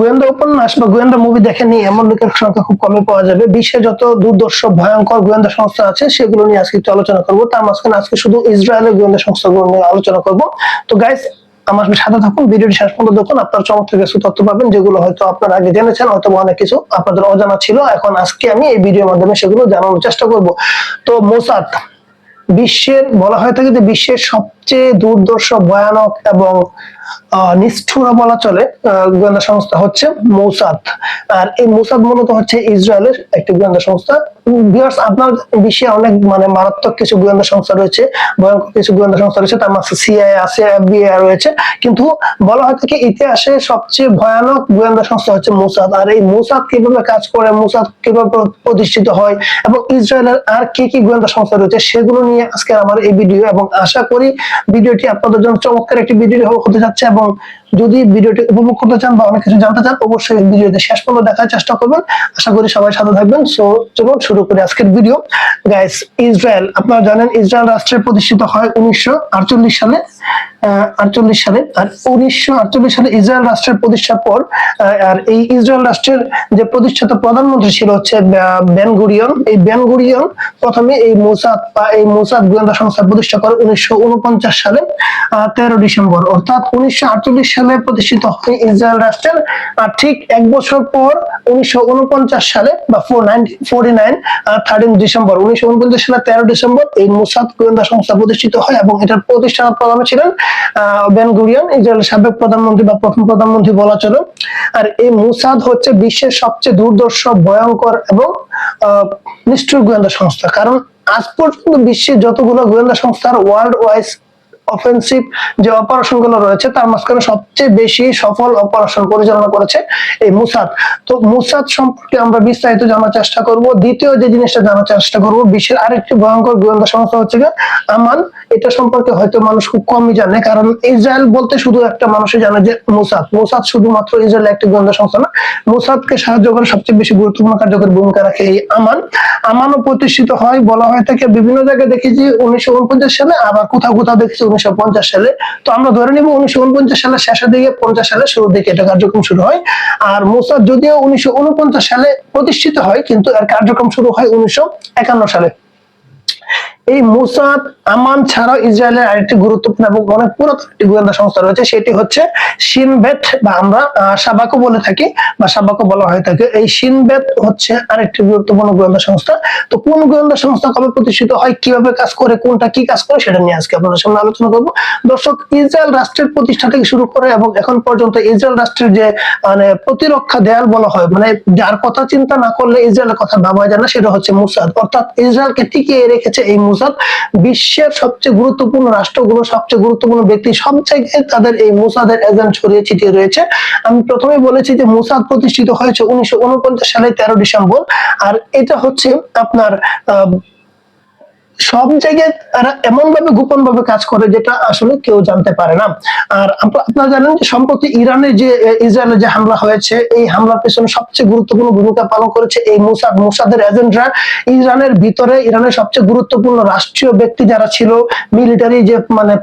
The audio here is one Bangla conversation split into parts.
গোয়েন্দা উপন্যাস বা গোয়েন্দা মুভি দেখেনি এমন লোকের সংখ্যা খুব কমই পাওয়া যাবে। বিশ্বে যত দুর্দর্শ ভয়ঙ্কর গোয়েন্দা সংস্থা আছে, সেগুলো নিয়ে আজকে একটু আলোচনা করব। তার মাঝখানে আজকে শুধু ইসরায়েলের গোয়েন্দা সংস্থাগুলো নিয়ে আলোচনা করব। তো গাইস আমার সাথে থাকুন, ভিডিওটি শেষ পর্যন্ত দেখুন। আপনার চমৎকার কিছু তথ্য পাবেন, যেগুলো হয়তো আপনারা আগে জেনেছেন হয়তো অনেক কিছু আপনাদের অজানা ছিল। এখন আজকে আমি এই ভিডিওর মাধ্যমে সেগুলো জানানোর চেষ্টা করব। তো মোসাদ বিশ্বের, বলা হয়ে থাকে যে বিশ্বের সবচেয়ে দুর্দর্শ, ভয়ানক এবং নিষ্ঠুর বলা চলে গোয়েন্দা সংস্থা হচ্ছে মৌসাদ। আর এই মৌসাদ মূলত হচ্ছে ইসরায়েলের একটি গোয়েন্দা সংস্থা। ভিউয়ার্স আপনার বিশ্বে অনেক মানে মারাত্মক কিছু গোয়েন্দা সংস্থা রয়েছে, ভয়ঙ্কর কিছু গোয়েন্দা সংস্থা রয়েছে, তার মাঝে সিআই আছে এফবিআই রয়েছে। কিন্তু বলা হয় ইতিহাসে সবচেয়ে ভয়ানক গোয়েন্দা সংস্থা হচ্ছে আর এই কীভাবে কাজ করে কীভাবে প্রতিষ্ঠিত হয়, এবং ইসরায়েলের আর কি কি গোয়েন্দা সংস্থা রয়েছে, সেগুলো নিয়ে আজকে আমার এই ভিডিও। এবং আশা করি ভিডিওটি আপনাদের জন্য চমৎকার একটি ভিডিও হতে যাচ্ছে, এবং যদি ভিডিওটি উপভোগ করতে চান বা অনেক কিছু জানতে চান, অবশ্যই ভিডিওতে শেষ পর্যন্ত দেখার চেষ্টা করবেন। আশা করি সবাই সাথে থাকবেন। সো, চলুন শুরু করি আজকের ভিডিও গাইস ইসরায়েল, আপনারা জানেন, ইসরায়েল রাষ্ট্রের প্রতিষ্ঠিত হয় উনিশশো আটচল্লিশ সালে। আটচল্লিশ সালে, আর উনিশশো আটচল্লিশ সালে ইসরায়েল রাষ্ট্রের প্রতিষ্ঠার পর আর এই ইসরায়েল রাষ্ট্রের যে প্রতিষ্ঠাতা প্রধানমন্ত্রী ছিল হচ্ছে বেন এই বেন প্রথমে এই মোসাদ বা এই মোসাদ গোয়েন্দা সংস্থা প্রতিষ্ঠা করে উনিশশো উনপঞ্চাশ সালে তেরো ডিসেম্বর। অর্থাৎ উনিশশো আটচল্লিশ সালে প্রতিষ্ঠিত হয় ইসরায়েল রাষ্ট্রের ঠিক এক বছর পর উনিশশো উনপঞ্চাশ সালে বা ফোরটি নাইন থার্টিন ডিসেম্বর। উনিশশো সালে তেরো ডিসেম্বর এই মোসাদ গোয়েন্দা সংস্থা প্রতিষ্ঠিত হয় এবং এটার প্রতিষ্ঠাতা প্রধান ছিলেন আহ, বেন গুরিয়ন ইসরায়েলের সাবেক প্রধানমন্ত্রী বা প্রথম প্রধানমন্ত্রী বলা চলে। আর এই মুসাদ হচ্ছে বিশ্বের সবচেয়ে দুর্দর্শ ভয়ঙ্কর এবং নিষ্ঠুর গোয়েন্দা সংস্থা। কারণ আজ পর্যন্ত বিশ্বের যতগুলো গোয়েন্দা সংস্থার ওয়ার্ল্ড ওয়াইজ অফেন্সিভ যে অপারেশনগুলো রয়েছে, তার মাঝখানে সবচেয়ে বেশি সফল অপারেশন পরিচালনা করেছে এই মুসাদ। তো মুসাদ সম্পর্কে আমরা বিস্তারিত জানার চেষ্টা করব। দ্বিতীয় যে জিনিসটা জানার চেষ্টা করব, বিশ্বের আরেকটি ভয়ঙ্কর গোয়েন্দা সংস্থা হচ্ছে আমান। এটা সম্পর্কে হয়তো মানুষ খুব কমই জানে, কারণ ইসরায়েল বলতে শুধু একটা মানুষই জানে যে মুসাদ। মুসাদ শুধুমাত্র ইসরায়েল একটি গোয়েন্দা সংস্থা না, মুসাদকে সাহায্য করে সবচেয়ে বেশি গুরুত্বপূর্ণ কার্যকরী ভূমিকা রাখে এই আমান। আমানও প্রতিষ্ঠিত হয়, বলা হয় থাকে বিভিন্ন জায়গায় দেখেছি, উনিশশো উনপঞ্চাশ সালে, আবার কোথাও কোথাও দেখেছি উনিশশো পঞ্চাশ সালে। তো আমরা ধরে নিব উনিশশো সালে শেষের দিকে, পঞ্চাশ সালে শুরুর দিকে এটা কার্যক্রম শুরু হয়। আর মোসাদ যদিও উনিশশো উনপঞ্চাশ সালে প্রতিষ্ঠিত হয়, কিন্তু এর কার্যক্রম শুরু হয় উনিশশো একান্ন সালে। এই মুসাদ, আমান ছাড়াও ইসরায়েলের আরেকটি গুরুত্বপূর্ণ এবং অনেক পুরাতন একটি গোয়েন্দা সংস্থা রয়েছে, সেটি হচ্ছে সিনবেট বা আমরা সাবাকো বলে থাকি, বা সাবাকো বলা হয়ে থাকে। এই সিনবেট হচ্ছে আরেকটি গুরুত্বপূর্ণ গোয়েন্দা সংস্থা। তো কোন গোয়েন্দা সংস্থা কবে প্রতিষ্ঠিত হয়, কীভাবে কাজ করে, কোনটা কি কাজ করে, সেটা নিয়ে আজকে আপনাদের সামনে আলোচনা করব। দর্শক ইসরায়েল রাষ্ট্রের প্রতিষ্ঠা থেকে শুরু করে এবং এখন পর্যন্ত ইসরায়েল রাষ্ট্রের যে মানে প্রতিরক্ষা দেয়াল বলা হয় মানে যার কথা চিন্তা না করলে ইসরায়েলের কথা ভাবা যায় না সেটা হচ্ছে মুসাদ। অর্থাৎ ইসরায়েলকে টিকিয়ে রেখেছে এই মুসাদ বিশ্বের সবচেয়ে গুরুত্বপূর্ণ রাষ্ট্রগুলো সবচেয়ে গুরুত্বপূর্ণ ব্যক্তি সব জায়গায় তাদের এই মুসাদের এজেন্ট ছড়িয়ে ছিটিয়ে রয়েছে। আমি প্রথমে বলেছি যে মুসাদ প্রতিষ্ঠিত হয়েছে উনিশশো উনপঞ্চাশ সালে তেরো ডিসেম্বর আর এটা হচ্ছে আপনার আহ, সব জায়গায় তারা এমন ভাবে গোপন ভাবে কাজ করে যেটা আসলে কেউ জানতে পারে না। আর আপনারা জানেন যে সম্প্রতি ইরানে যে ইসরায়েলের যে হামলা হয়েছে, এই হামলার পেছনে সবচেয়ে গুরুত্বপূর্ণ ভূমিকা পালন করেছে এই মুসাদ মুসাদের এজেন্টরা। ইরানের ভিতরে ইরানের সবচেয়ে গুরুত্বপূর্ণ রাষ্ট্রীয় ব্যক্তি যারা ছিল, মিলিটারি যে মানে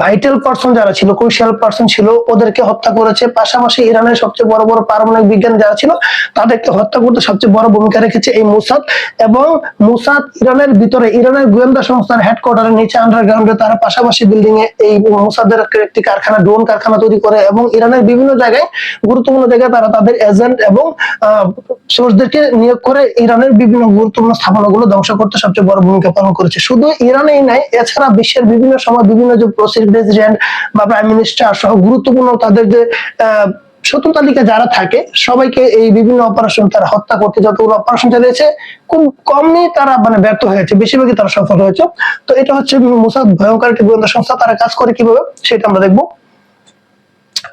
ভাইটাল পার্সন যারা ছিল ক্রুশিয়াল পার্সন ছিল, ওদেরকে হত্যা করেছে। পাশাপাশি ইরানের সবচেয়ে বড় বড় পারমাণবিক বিজ্ঞান যারা ছিল, তাদেরকে হত্যা করতে সবচেয়ে বড় ভূমিকা রেখেছে এই মুসাদ এবং মুসাদ ইরানের ভিতরে, ইরানের গোয়েন্দা সংস্থার হেডকোয়ার্টারের নিচে আন্ডারগ্রাউন্ডে তারা পাশাপাশি বিল্ডিং এ এই মুসাদের একটি কারখানা ড্রোন কারখানা তৈরি করে এবং ইরানের বিভিন্ন জায়গায়, গুরুত্বপূর্ণ জায়গায় তারা তাদের এজেন্ট এবং সোর্সদেরকে নিয়োগ করে ইরানের বিভিন্ন গুরুত্বপূর্ণ স্থাপনাগুলো ধ্বংস করতে সবচেয়ে বড় ভূমিকা পালন করেছে। শুধু ইরানেই নাই, এছাড়া বিশ্বের বিভিন্ন সময় বিভিন্ন যে প্রেসিডেন্ট বা প্রাইম মিনিস্টার সহ গুরুত্বপূর্ণ তাদের যে শত্রু তালিকা যারা থাকে, সবাইকে এই বিভিন্ন অপারেশন তারা হত্যা করতে যতগুলো অপারেশন চালিয়েছে খুব কমই তারা মানে ব্যর্থ হয়েছে, বেশিরভাগই তারা সফল হয়েছে। তো এটা হচ্ছে মুসাদ ভয়ঙ্কর একটি গোয়েন্দা সংস্থা, তারা কাজ করে কীভাবে, সেটা আমরা দেখব।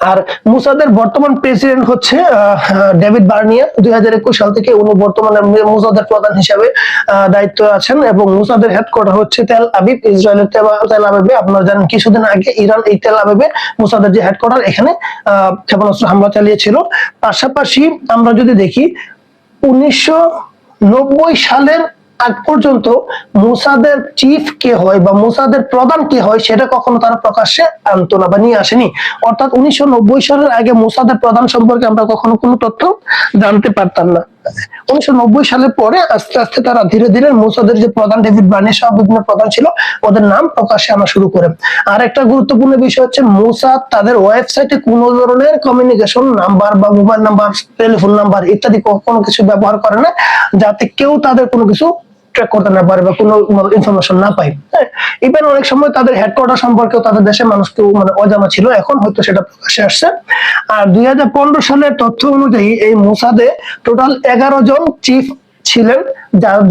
আর মুসাদের বর্তমান প্রেসিডেন্ট হচ্ছে ডেভিড বার্নিয়া দুই হাজার একুশ সাল থেকে উনি বর্তমানে মুসাদের প্রধান হিসাবে দায়িত্ব আছেন এবং মুসাদের হেডকোয়ার্টার হচ্ছে তেল আবিব, ইসরায়েলের তেল- আবিবে। আপনারা জানেন কিছুদিন আগে ইরান এই তেল আবিবে মুসাদের যে হেডকোয়ার্টার এখানে ক্ষেপণাস্ত্র হামলা চালিয়েছিল। পাশাপাশি আমরা যদি দেখি, উনিশশো নব্বই সালের আগ পর্যন্ত মুসাদের চিফ কে হয় বা মুসাদের প্রধান কে হয় সেটা কখনো তারা প্রকাশ্যে আনতো না বা নিয়ে আসেনি। অর্থাৎ উনিশশো সালের আগে মুসাদের প্রধান সম্পর্কে আমরা কখনো কোনো তথ্য জানতে পারতাম না। উনিশশো সালের পরে আস্তে আস্তে তারা ধীরে ধীরে মুসাদের যে প্রধান ডেভিড সহ বিভিন্ন প্রধান ছিল, ওদের নাম আনা শুরু করে। আর একটা গুরুত্বপূর্ণ বিষয় হচ্ছে মুসাদ তাদের ওয়েবসাইটে কোনো ধরনের কমিউনিকেশন নাম্বার বা মোবাইল নাম্বার টেলিফোন নাম্বার ইত্যাদি কোনো কিছু ব্যবহার করে না, যাতে কেউ তাদের কোনো কিছু ট্র্যাক করতে না পারে বা কোনো ইনফরমেশন না পায়। ইভেন অনেক সময় তাদের হেডকোয়ার্টার সম্পর্কেও তাদের দেশের মানুষকে মানে অজানা ছিল। এখন হয়তো সেটা প্রকাশ্যে আসছে। আর দুই হাজার পনেরো সালের তথ্য অনুযায়ী এই মোসাদে টোটাল এগারো জন চিফ ছিলেন।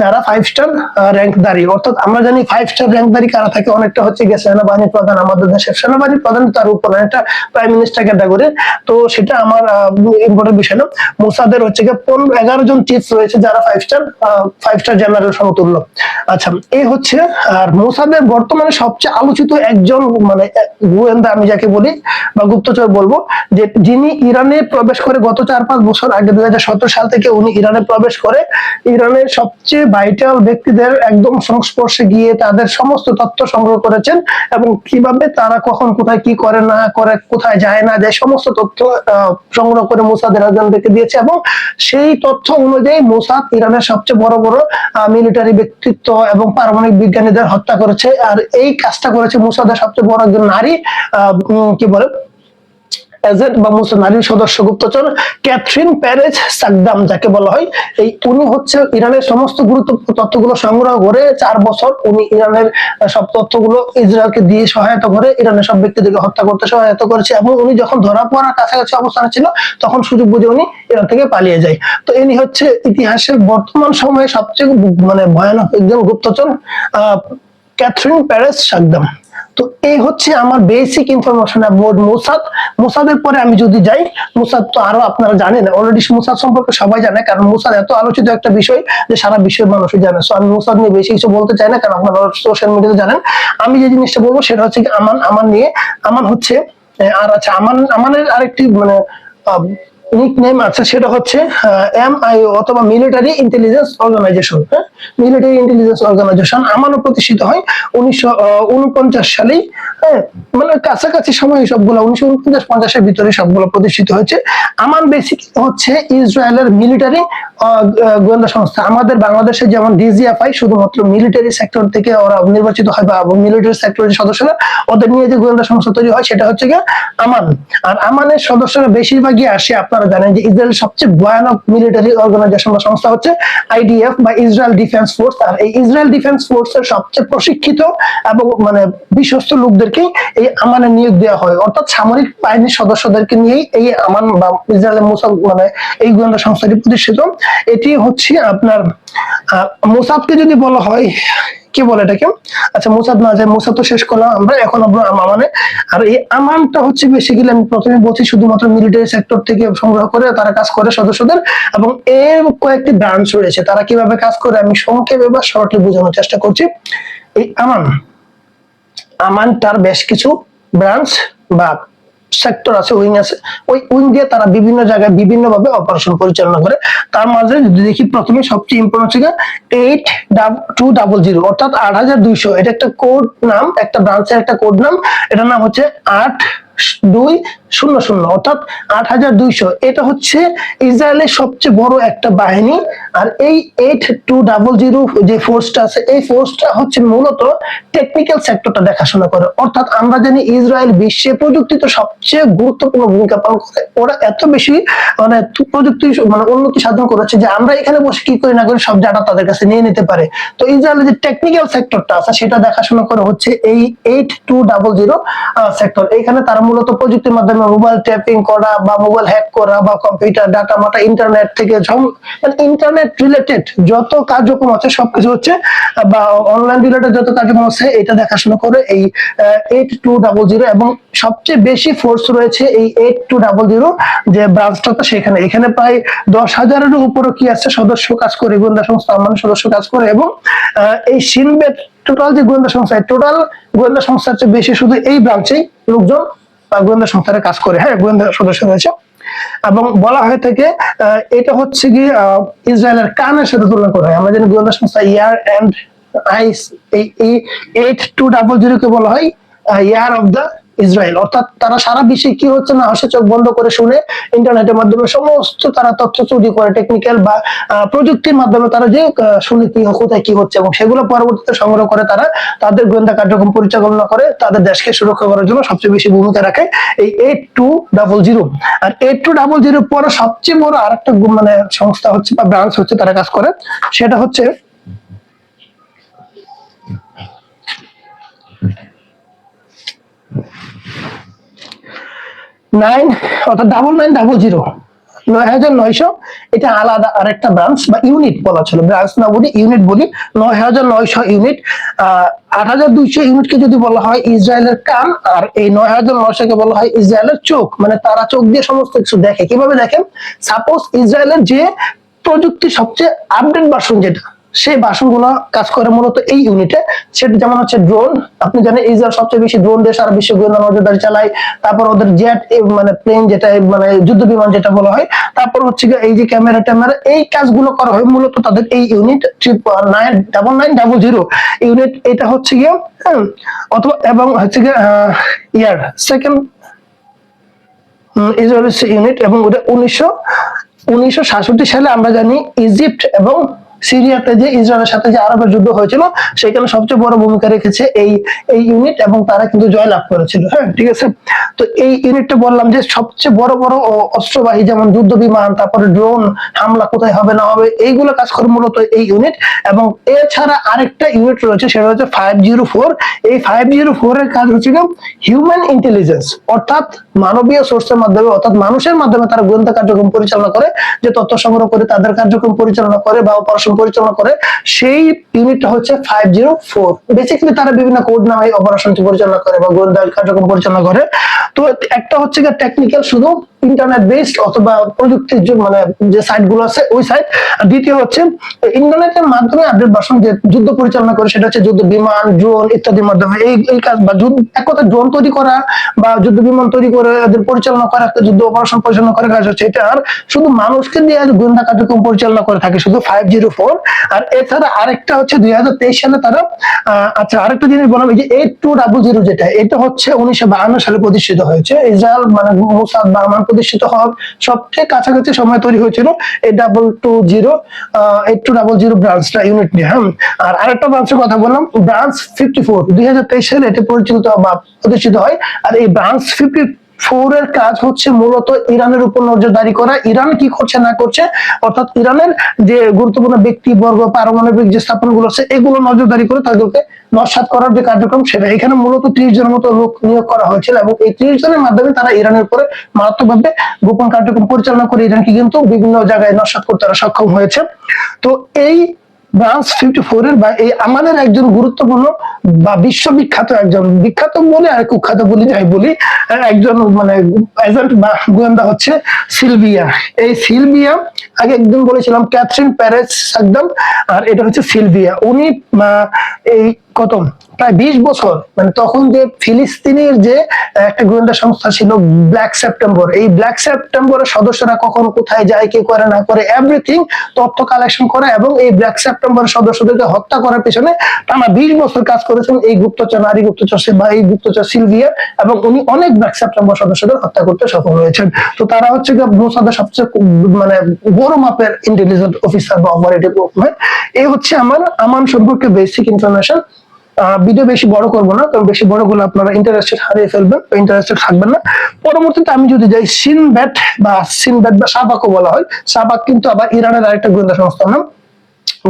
যারা ফাইভ স্টার র্যাঙ্কধারী অর্থাৎ আমরা জানি ফাইভ স্টার র্যাঙ্কধারী কারা থাকে, অনেকটা হচ্ছে গিয়ে সেনাবাহিনী প্রধান আমাদের দেশের সেনাবাহিনী প্রধান তার উপর একটা প্রাইম মিনিস্টার ক্যাটাগরি তো সেটা আমার ইম্পর্টেন্ট বিষয় না। মুসাদের হচ্ছে গিয়ে পনেরো এগারো জন চিফ রয়েছে যারা five star five star general সমতুল্য। আচ্ছা এই হচ্ছে, আর মোসাদের বর্তমানে সবচেয়ে আলোচিত একজন মানে গোয়েন্দা আমি যাকে বলি, বা গুপ্তচর বলব, যে যিনি ইরানে প্রবেশ করে গত চার পাঁচ বছর আগে, দুই হাজার সতেরো সাল থেকে উনি ইরানে প্রবেশ করে। ইরানের সবচেয়ে ভাইটাল ব্যক্তিদের একদম সংস্পর্শে গিয়ে তাদের সমস্ত তথ্য সংগ্রহ করেছেন এবং কীভাবে তারা কখন কোথায় কি করে, না করে, কোথায় যায়, না যায়, সমস্ত তথ্য সংগ্রহ করে মোসাদের রাজনদেরকে দিয়েছে এবং সেই তথ্য অনুযায়ী মোসাদ ইরানের সবচেয়ে বড় বড় মিলিটারি ব্যক্তিত্ব এবং পারমাণবিক বিজ্ঞানীদের হত্যা করেছে। আর এই কাজটা করেছে মোসাদের সবচেয়ে বড় একজন নারী কি বলে এজেন্ট বা মুসলিম নারী সদস্য গুপ্তচর ক্যাথরিন প্যারেজ সাকদাম, যাকে বলা হয়, এই উনি হচ্ছে ইরানের সমস্ত গুরুত্বপূর্ণ তথ্যগুলো সংগ্রহ করে চার বছর উনি ইরানের সব তথ্যগুলো ইসরায়েলকে দিয়ে সহায়তা করে ইরানের সব ব্যক্তিদেরকে হত্যা করতে সহায়তা করেছে এবং উনি যখন ধরা পড়ার কাছাকাছি অবস্থানে ছিল, তখন সুযোগ বুঝে উনি ইরান থেকে পালিয়ে যায়। তো ইনি হচ্ছে ইতিহাসের বর্তমান সময়ে সবচেয়ে মানে ভয়ানক একজন গুপ্তচর, আহ, ক্যাথরিন প্যারেস সাকদাম। তো এই হচ্ছে আমার বেসিক ইনফরমেশন অ্যাবাউট মুসাদ। মুসাদের পরে আমি যদি যাই, মুসাদ তো আরও আপনারা জানেন অলরেডি মুসাদ সম্পর্কে সবাই জানে, কারণ মুসাদ এত আলোচিত একটা বিষয় যে সারা বিশ্বের মানুষই জানে। সো আমি মুসাদ নিয়ে বেশি কিছু বলতে চাই না, কারণ আপনারা সোশ্যাল মিডিয়াতে জানেন। আমি যে জিনিসটা বলব সেটা হচ্ছে আমান আমান নিয়ে, আমান হচ্ছে আর আচ্ছা আমান, আমানের আরেকটি মানে নিক নেম আছে, সেটা হচ্ছে এম আই অথবা মিলিটারি ইন্টেলিজেন্স অর্গানাইজেশন হ্যাঁ? মিলিটারি ইন্টেলিজেন্স অর্গানাইজেশন আমারও প্রতিষ্ঠিত হয় উনিশশো উনপঞ্চাশ সালেই হ্যাঁ মানে কাছাকাছি সময় সবগুলো, উনিশশো উনপঞ্চাশ, পঞ্চাশের ভিতরে সবগুলো প্রতিষ্ঠিত হয়েছে। আমান বেসিক হচ্ছে ইসরায়েলের মিলিটারি গোয়েন্দা সংস্থা। আমাদের বাংলাদেশে যেমন ডিজিএফআই, শুধুমাত্র মিলিটারি সেক্টর থেকে ওরা নির্বাচিত হয় বা মিলিটারি সেক্টরের সদস্যরা, ওদের নিয়ে যে গোয়েন্দা সংস্থা তৈরি হয়, সেটা হচ্ছে গিয়ে আমান। আর আমানের সদস্যরা বেশিরভাগই আসে, আপনারা জানেন যে ইসরায়েল সবচেয়ে ভয়ানক মিলিটারি অর্গানাইজেশন বা সংস্থা হচ্ছে আইডিএফ বা ইসরায়েল ডিফেন্স ফোর্স। আর এই ইসরায়েল ডিফেন্স ফোর্স এর সবচেয়ে প্রশিক্ষিত এবং মানে বিশ্বস্ত লোকদেরকে এই আমানে নিয়োগ দেওয়া হয়। অর্থাৎ সামরিক বাহিনীর সদস্যদেরকে নিয়েই এই আমান বা ইসরায়েলের মুসাদ মানে এই গোয়েন্দা সংস্থাটি প্রতিষ্ঠিত। এটি হচ্ছে আপনার মোসাদকে যদি বলা হয়, কি বলে এটাকে? আচ্ছা মোসাদ না যায়, মোসাদ তো শেষ করলাম আমরা, এখন আমানে। আর এই আমানটা হচ্ছে বেসিক্যালি আমি প্রথমে বলছি শুধুমাত্র মিলিটারি সেক্টর থেকে সংগ্রহ করে তারা কাজ করে সদস্যদের, এবং এর কয়েকটি ব্রাঞ্চ রয়েছে। তারা কীভাবে কাজ করে আমি সংক্ষেপে বা শর্টলি বোঝানোর চেষ্টা করছি। এই আমান। আমানটার বেশ কিছু ব্রাঞ্চ বা সেক্টর আছে উইং আছে। ওই উইং দিয়ে তারা বিভিন্ন জায়গায় বিভিন্ন ভাবে অপারেশন পরিচালনা করে। তার মাঝে যদি দেখি প্রথমে সবচেয়ে ইম্পর্টেন্ট হচ্ছে এইট টু ডাবল জিরো অর্থাৎ আট হাজার দুইশো। এটা একটা কোড নাম, একটা ব্রাঞ্চের একটা কোড নাম। এটার নাম হচ্ছে আট দুই শূন্য শূন্য। অর্থাৎ আট হাজার দুইশো। এটা হচ্ছে ইসরায়েলের সবচেয়ে বড় একটা বাহিনী। আর এই এইট টু ডাবল জিরো যে ফোর্সটা আছে, এই ফোর্সটা হচ্ছে মূলত টেকনিক্যাল সেক্টরটা দেখাশোনা করে। অর্থাৎ আমরা জানি ইসরায়েল বিশ্বে প্রযুক্তিতে সবচেয়ে গুরুত্বপূর্ণ ভূমিকা পালন করে। ওরা এত বেশি মানে প্রযুক্তি মানে উন্নতি সাধন করেছে যে আমরা এখানে বসে কি করি না করি সব ডাটা তাদের কাছে নিয়ে নিতে পারে। তো ইসরায়েলের যে টেকনিক্যাল সেক্টরটা আছে, সেটা দেখাশোনা করে হচ্ছে এই eight two double zero sector এখানে তারা মূলত প্রযুক্তির মাধ্যমে মোবাইল ট্যাপিং করা বা মোবাইল হ্যাক করা বা কম্পিউটার ডাটা মাটা ইন্টারনেট থেকে ইন্টারনেট রিলেটেড যত কার্যক্রম আছে, সবকিছু হচ্ছে, বা অনলাইন রিলেটেড যত কার্যক্রম আছে, এটা দেখাশোনা করে এই এইট টু ডাবল জিরো এবং সবচেয়ে বেশি ফোর্স রয়েছে এই এইট টু ডাবল জিরো যে ব্রাঞ্চটা তো সেখানে। এখানে প্রায় দশ হাজারের উপরও কি আছে সদস্য কাজ করে, গোয়েন্দা সংস্থা আমার সদস্য কাজ করে এবং এই সিনবেট টোটাল যে গোয়েন্দা সংস্থা টোটাল গোয়েন্দা সংস্থার চেয়ে বেশি শুধু এই ব্রাঞ্চেই লোকজন গোয়েন্দা সংস্থারে কাজ করে হ্যাঁ গোয়েন্দা সদস্য রয়েছে। এবং বলা হয়ে থাকে এটা হচ্ছে কি ইসরায়েলের কানের সাথে তুলনা করা হয়। আমরা জানি গোয়েন্দা সংস্থা ইয়ার অ্যান্ড আইস, এই এইট টু ডাবল জিরো কে বলা হয় ইয়ার অফ দ্য ইসরায়েল। অর্থাৎ তারা সারা বিশ্বে কি হচ্ছে না হচ্ছে চোখ বন্ধ করে শুনে ইন্টারনেটের মাধ্যমে সমস্ত তারা তথ্য চুরি করে টেকনিক্যাল বা প্রযুক্তির মাধ্যমে তারা যে শুনে কি, কোথায় কি হচ্ছে এবং সেগুলো পরবর্তীতে সংগ্রহ করে তারা তাদের গোয়েন্দা কার্যক্রম পরিচালনা করে তাদের দেশকে সুরক্ষা করার জন্য সবচেয়ে বেশি ভূমিকা রাখে এই এইট টু ডাবল জিরো আর এইট টু ডাবল জিরো পরে সবচেয়ে বড় আরেকটা গু- মানে সংস্থা হচ্ছে বা ব্রাঞ্চ হচ্ছে তারা কাজ করে, সেটা হচ্ছে নাইন, অর্থাৎ ডাবল নাইন ডাবল জিরো নয় হাজার নয়শো, এটা আলাদা আরেকটা ব্রাঞ্চ বা ইউনিট বলা ছিল ব্রাঞ্চ না বলি ইউনিট বলি। নয় হাজার নয়শো ইউনিট আট হাজার দুইশো ইউনিটকে যদি বলা হয় ইসরায়েলের কান, আর এই নয় হাজার নয়শোকে বলা হয় ইসরায়েলের চোখ মানে তারা চোখ দিয়ে সমস্ত কিছু দেখে। কীভাবে দেখেন? সাপোজ ইসরায়েলের যে প্রযুক্তি সবচেয়ে আপডেট ভার্সন যেটা সেই বাসনগুলো কাজ করে মূলত এই ইউনিটে সেটা যেমন হচ্ছে ড্রোন আপনি জানেন ইসরায়েল সবচেয়ে বেশি ড্রোন দিয়ে সারা বিশ্ব গোয়েন্দা নজরদারি চালায়। তারপর ওদের জেট মানে প্লেন যেটা মানে যুদ্ধ বিমান যেটা বলা হয়। তারপর হচ্ছে এই যে ক্যামেরা ট্যামেরা, এই কাজগুলো করা হয় মূলত তাদের এই unit nine double nine double zero unit এটা হচ্ছে গিয়ে অথবা এবং হচ্ছে গিয়ে ইয়ার সেকেন্ড ইসরায়েলের ইউনিট এবং ওটা উনিশশো উনিশশো সাতষট্টি সালে আমরা জানি ইজিপ্ট এবং সিরিয়াতে যে ইসরায়েলের সাথে যে আরবের যুদ্ধ হয়েছিল, সেখানে সবচেয়ে বড় ভূমিকা রেখেছে এই এই ইউনিট এবং তারা কিন্তু জয়লাভ করেছিল হ্যাঁ ঠিক আছে? তো এই ইউনিটটা বললাম যে সবচেয়ে বড় বড় অস্ত্রবাহী যেমন যুদ্ধ বিমান, তারপরে ড্রোন হামলা কোথায় হবে, না হবে, এইগুলো কাজ করে মূলত এই ইউনিট এবং এছাড়া আরেকটা ইউনিট রয়েছে, সেটা হচ্ছে ফাইভ জিরো ফোর এই ফাইভ জিরো ফোর এর কাজ হচ্ছে হিউম্যান ইন্টেলিজেন্স অর্থাৎ মানবীয় সোর্সের মাধ্যমে, অর্থাৎ মানুষের মাধ্যমে তারা গোয়েন্দা কার্যক্রম পরিচালনা করে, যে তথ্য সংগ্রহ করে, তাদের কার্যক্রম পরিচালনা করে বা অপারেশন পরিচালনা করে, সেই ইউনিটটা হচ্ছে ফাইভ জিরো ফোর বেসিক্যালি তারা বিভিন্ন কোড নামে অপারেশনটি পরিচালনা করে বা গোয়েন্দা কার্যক্রম পরিচালনা করে। তো একটা হচ্ছে গিয়ে টেকনিক্যাল শুধু ইন্টারনেট বেসড অথবা প্রযুক্তির যে মানে যে সাইটগুলো আছে, ওই সাইট দ্বিতীয় হচ্ছে ইন্টারনেটের মাধ্যমে আপডেট ভার্সন যে যুদ্ধ পরিচালনা করে, সেটা হচ্ছে যুদ্ধ বিমান ড্রোন ইত্যাদির মাধ্যমে। এই এই কাজ বা এক কথা ড্রোন তৈরি করা বা যুদ্ধ বিমান তৈরি করে, এদের পরিচালনা করা একটা যুদ্ধ অপারেশন পরিচালনা করে কাজ হচ্ছে এটা। আর শুধু মানুষকে দিয়ে গোয়েন্দা কার্যক্রম পরিচালনা করে থাকে, শুধু ফাইভ জিরো ফোর আর এছাড়া আরেকটা হচ্ছে দুই হাজার তেইশ সালে তারা আচ্ছা আরেকটা জিনিস বললাম, এই যে এইট টু ডাবল জিরো যেটা, এটা হচ্ছে উনিশশো সালে প্রতিষ্ঠিত হয়েছে। ইসরায়েল মানে মোসাদ বা প্রতিষ্ঠিত হওয়ার সবচেয়ে কাছাকাছি সময় তৈরি হয়েছিল এই double two zero eight two double zero ব্রাঞ্চটা unit নিয়ে হ্যাঁ আর আরেকটা ব্রাঞ্চের কথা বললাম, ব্রাঞ্চ ফিফটি ফোর দুই হাজার তেইশ সালে এটি পরিচালিত বা প্রতিষ্ঠিত হয়, আর এই ব্রাঞ্চ ফিফটি ফোর এর কাজ হচ্ছে মূলত ইরানের উপর নজরদারি করা। ইরান কি করছে, না করছে, অর্থাৎ ইরানের যে গুরুত্বপূর্ণ ব্যক্তিবর্গ, পারমাণবিক যে স্থাপনগুলো আছে, এগুলো নজরদারি করে তাদেরকে নস্বাত করার যে কার্যক্রম সেটা। এখানে মূলত ত্রিশ জনের মতো লোক নিয়োগ করা হয়েছিল এবং এই ত্রিশ জনের মাধ্যমে তারা ইরানের উপরে মারাত্মকভাবে গোপন কার্যক্রম পরিচালনা করে ইরানকে কিন্তু বিভিন্ন জায়গায় নস্বাত করতে তারা সক্ষম হয়েছে। তো এই ব্রাঞ্চ ফিফটি ফোর এর বা এই আমাদের একজন গুরুত্বপূর্ণ বা বিশ্ববিখ্যাত একজন, বিখ্যাত বলে আর কুখ্যাত বলি যাই বলি, একজন মানে এজেন্ট বা গোয়েন্দা হচ্ছে সিলভিয়া। এই সিলভিয়া, আগে একদিন বলেছিলাম, ক্যাথরিন প্যারেস একদম, আর এটা হচ্ছে সিলভিয়া। উনি এই কত প্রায় বিশ বছর মানে তখন যে ফিলিস্তিনের যে একটা গোয়েন্দা সংস্থা ছিল ব্ল্যাক সেপ্টেম্বর এই ব্ল্যাক সেপ্টেম্বরের সদস্যরা কখন কোথায় যায়, কি করে, না করে এভরিথিং তথ্য কালেকশন করে এবং এই ব্ল্যাক সেপ্টেম্বরের সদস্যদেরকে হত্যা করার পেছনে টানা বিশ বছর কাজ করেছেন এই গুপ্তচর, নারী গুপ্তচর বা এই গুপ্তচর সিলভিয়া এবং উনি অনেক ব্ল্যাক সেপ্টেম্বর সদস্যদের হত্যা করতে সফল হয়েছেন। তো তারা হচ্ছে মোসাদের সবচেয়ে মানে বড় মাপের ইন্টেলিজেন্ট অফিসার বা অপারেটিভ এই হচ্ছে আমার আমান সম্পর্কে বেসিক ইনফরমেশন ভিডিও বেশি বড় করব না, কারণ বেশি বড় করলে আপনারা ইন্টারেস্টেড হারিয়ে ফেলবেন ইন্টারেস্টেড থাকবেন না। পরবর্তীতে আমি যদি যাই সিনব্যাট বা সিনব্যাট বা সাবাকও বলা হয় সাবাক কিন্তু আবার ইরানের আরেকটা গোয়েন্দা সংস্থার নাম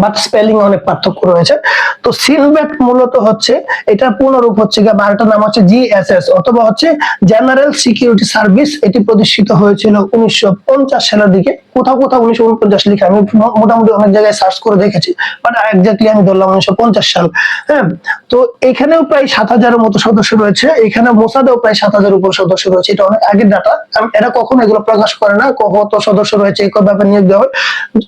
বাট স্পেলিং অনেক পার্থক্য রয়েছে। তো সিনব্যাট মূলত হচ্ছে এটা পূর্ণরূপ হচ্ছে গিয়ে বারোটা নাম হচ্ছে জিএসএস অথবা হচ্ছে জেনারেল সিকিউরিটি সার্ভিস। এটি প্রতিষ্ঠিত হয়েছিল উনিশশো পঞ্চাশ সালের দিকে। কোথাও কোথাও উনিশশো উনপঞ্চাশ লিখে আমি মোটামুটি অনেক জায়গায় সার্চ করে দেখেছি বাট এক্স্যাক্টলি আমি ধরলাম উনিশশো পঞ্চাশ সাল। হ্যাঁ তো এখানেও প্রায় সাত হাজারের মতো সদস্য রয়েছে। এখানে মোসাদেও প্রায় সাত হাজার উপর সদস্য রয়েছে। এটা অনেক আগের ডাটা এরা কখনো এগুলো প্রকাশ করে না। কত সদস্য রয়েছে, এই ব্যাপারে নিয়োগ দেওয়া হয়।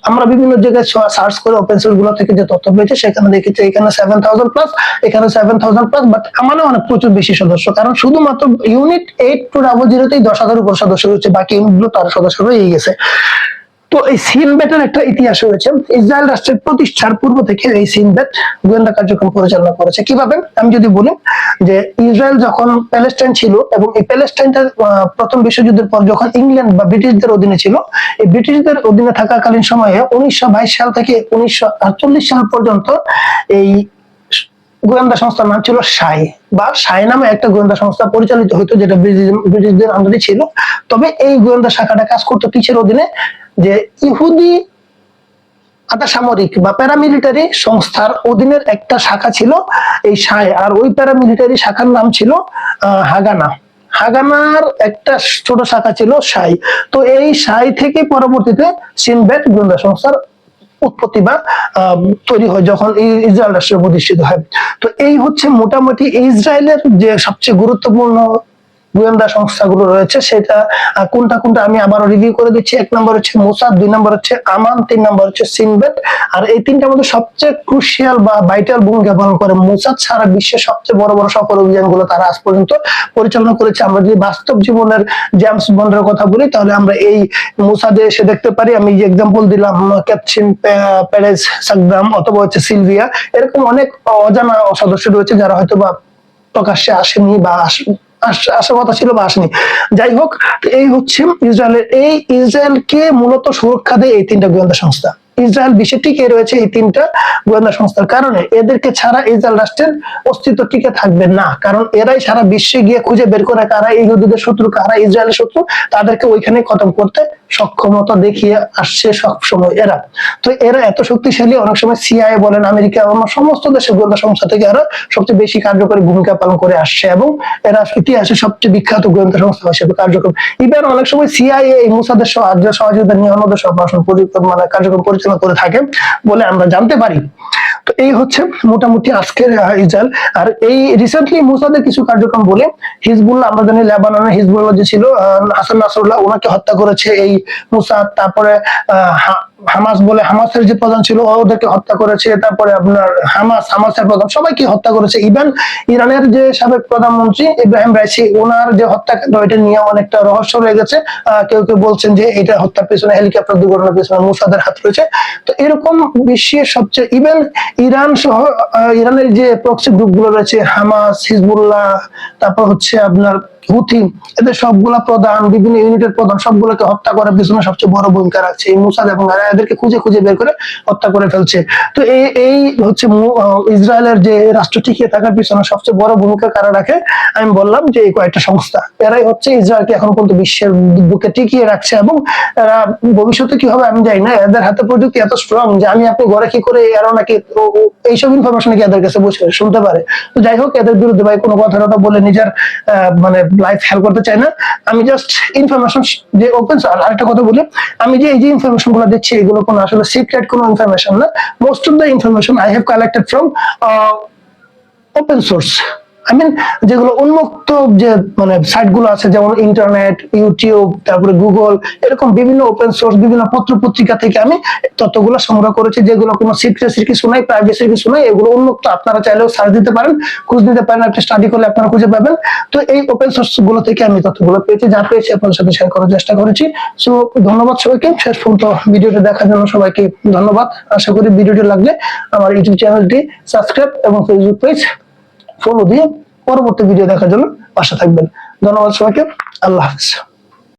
আমরা বিভিন্ন জায়গায় সার্চ করে ওপেন সোর্সগুলো থেকে যে তথ্য পেয়েছে, সেখানে দেখেছে এখানে সেভেন থাউজেন্ড প্লাস এখানে সেভেন থাউজেন্ড প্লাস বাট আমারও অনেক প্রচুর বেশি সদস্য, কারণ শুধুমাত্র ইউনিট এইট টু ডাবল জিরোতেই দশ হাজার উপর সদস্য রয়েছে, বাকি ইউনিটগুলো তার সদস্য রয়ে গেছে। তো এই সিনবেটের একটা ইতিহাস রয়েছে। ইসরায়েল রাষ্ট্রের প্রতিষ্ঠার পূর্ব থেকে এই সিনবেট গোয়েন্দা কার্যক্রম পরিচালনা করেছে। কীভাবে? আমি যদি বলি যে ইসরায়েল যখন প্যালেস্টাইন ছিল এবং এই প্যালেস্টাইনটা প্রথম বিশ্বযুদ্ধের পর যখন ইংল্যান্ড বা ব্রিটিশদের অধীনে ছিল, এই ব্রিটিশদের অধীনে থাকাকালীন সময়ে উনিশশো বাইশ সাল থেকে উনিশশো আটচল্লিশ সাল পর্যন্ত এই গোয়েন্দা সংস্থার নাম ছিল সাই বা সাই নামে একটা গোয়েন্দা সংস্থা পরিচালিত হতো যেটা ব্রিটিশদের আন্ডারে ছিল। তবে এই গোয়েন্দা শাখাটা কাজ করতো কিসের অধীনে? যে ইহুদি সামরিক বা প্যারামিলিটারি সংস্থার অধীনের একটা শাখা ছিল, এই সাই আর ওই প্যারামিলিটারি শাখার নাম ছিল হাগানা। হাগানার একটা ছোট শাখা ছিল সাই তো এই সাই থেকে পরবর্তীতে সিনবেট গোয়েন্দা সংস্থার উৎপত্তি বা তৈরি হয় যখন ইসরায়েল রাষ্ট্র প্রতিষ্ঠিত হয়। তো এই হচ্ছে মোটামুটি ইসরায়েলের যে সবচেয়ে গুরুত্বপূর্ণ গোয়েন্দা সংস্থাগুলো রয়েছে, সেটা কোনটা কোনটা আমি আবারও রিভিউ করে দিচ্ছি। এক নম্বর হচ্ছে মোসাদ, দুই নম্বর হচ্ছে আমান, তিন নম্বর হচ্ছে সিনবেট আর এই তিনটার মধ্যে সবচেয়ে ক্রুশিয়াল বা ভাইটাল ভূমিকা পালন করে মোসাদ, সারা বিশ্বের সবচেয়ে বড় বড় সফল অভিযানগুলো তারা আজ পর্যন্ত পরিচালনা করেছে। আমরা যদি বাস্তব জীবনের জেমস বন্ডের কথা বলি, তাহলে আমরা এই মোসাদে এসে দেখতে পারি। আমি যে এক্সাম্পল দিলাম ক্যাপচিন প্যারেস সাকদাম অথবা হচ্ছে সিলভিয়া, এরকম অনেক অজানা সদস্য রয়েছে যারা হয়তো বা প্রকাশ্যে আসেনি বা আসার কথা ছিল বা আসেনি। যাই হোক, এই হচ্ছে ইসরায়েলের এই ইসরায়েলকে মূলত সুরক্ষা দেয় এই তিনটা গোয়েন্দা সংস্থা। ইসরায়েল বিশ্বে টিকে রয়েছে এই তিনটা গোয়েন্দা সংস্থার কারণে। এদেরকে ছাড়া ইসরায়েল রাষ্ট্রের অস্তিত্ব টিকে থাকবে না। কারণ এরাই সারা বিশ্বে গিয়ে খুঁজে বের করে কারা ইহুদিদের শত্রু, কারা ইসরায়েলের শত্রু, তাদেরকে ওইখানে খতম করতে সক্ষমতা দেখিয়ে আসছে সব সময় এরা। তো এরা এত শক্তিশালী, অনেক সময় সিআইএ বলেন, আমেরিকা, অন্য সমস্ত দেশের গোয়েন্দা সংস্থা থেকে এরা সবচেয়ে বেশি কার্যকরী ভূমিকা পালন করে আসছে এবং এরা ইতিহাসে সবচেয়ে বিখ্যাত গোয়েন্দা সংস্থা হিসেবে কার্যক্রম। ইভেন অনেক সময় সিআইএ, এই মুসাদের সহযোগিতা নিয়ে অন্য দেশ অপারেশন পরিকল্পনা মানে কার্যক্রম পরিচালনা করে থাকে বলে আমরা জানতে পারি। তো এই হচ্ছে মোটামুটি আজকের ইসরায়েল আর এই রিসেন্টলি মুসাদের কিছু কার্যক্রম বলে হিজবুল্লাহ, আমরা জানি লেবাননের হিজবুল্লাহ যে ছিল হাসান নাসরুল্লাহ, ওনাকে হত্যা করেছে এই মুসাদ। তারপরে হামাস বলে হামাসের যে প্রধান ছিল ওদেরকে হত্যা করেছে। তারপরে আপনার হামাস, হামাসের প্রধান, সবাইকে হত্যা করেছে। ইভেন ইরানের যে সাবেক প্রধানমন্ত্রী ইব্রাহিম রাইসি, ওনার যে হত্যাকাণ্ড এটা নিয়ে অনেকটা রহস্য রয়ে গেছে। কেউ কেউ বলছেন যে এটা হত্যার পেছনে, হেলিকপ্টার দুর্ঘটনার পেছনে মুসাদের হাত রয়েছে। তো এরকম বিশ্বের সবচেয়ে ইভেন ইরান সহ ইরানের যে প্রক্সি গ্রুপগুলো রয়েছে হামাস হিজবুল্লাহ তারপর হচ্ছে আপনার হুথি এদের সবগুলা প্রধান, বিভিন্ন ইউনিটের প্রধান, সবগুলোকে হত্যা করার পিছনে সবচেয়ে বড় ভূমিকা রাখছে এই মুসাদ এবং এদেরকে খুঁজে খুঁজে বের করে হত্যা করে ফেলছে। তো এই এই হচ্ছে ইসরায়েলের যে রাষ্ট্র টিকিয়ে থাকার পিছনে সবচেয়ে বড় ভূমিকা কারা রাখে? আমি বললাম যে এই কয়েকটা সংস্থা, এরাই হচ্ছে ইসরায়েলকে এখন পর্যন্ত বিশ্বের বুকে টিকিয়ে রাখছে এবং এরা ভবিষ্যতে কি হবে আমি জানি না, এদের হাতে প্রযুক্তি এত স্ট্রং যে আমি আপনি ঘরে কি করে এরা নাকি এইসব ইনফরমেশন কি এদের কাছে বসে শুনতে পারে। তো যাই হোক, এদের বিরুদ্ধে ভাই কোনো কথা বলে নিজের মানে লাইফ হেল্প করতে চাই না, আমি জাস্ট ইনফরমেশন যে ওপেন আরেকটা কথা বলি, আমি যে এই যে ইনফরমেশনগুলো দিচ্ছি, এগুলো কোনো আসলে সিক্রেট কোনো ইনফরমেশন না। Most of the information I have collected from open source I mean যেগুলো উন্মুক্ত যে মানে সাইটগুলো আছে, যেমন ইন্টারনেট ইউটিউব তারপরে গুগল এরকম বিভিন্ন ওপেন সোর্স বিভিন্ন পত্র পত্রিকা থেকে আমি সংগ্রহ করেছি, যেগুলো কোনো সিক্রেসির কিছু নাই প্রাইভেসির কিছু নাই, এগুলো উন্মুক্ত। আপনারা চাইলেও সার্চ দিতে পারেন, খোঁজ দিতে পারেন, একটা স্টাডি করলে আপনারা খুঁজে পাবেন। তো এই ওপেন সোর্সগুলো থেকে আমি তথ্যগুলো পেয়েছি, যা পেয়েছি, আপনাদের সাথে শেয়ার করার চেষ্টা করেছি। সো ধন্যবাদ সবাইকে। শেষ পর্যন্ত ভিডিওটি দেখার জন্য সবাইকে ধন্যবাদ। আশা করি ভিডিওটি লাগলে আমার ইউটিউব চ্যানেলটি সাবস্ক্রাইব এবং ফেসবুক পেজ ফলো দিয়ে পরবর্তী ভিডিও দেখার জন্য পাশে থাকবেন। ধন্যবাদ সবাইকে। আল্লাহ হাফিজ।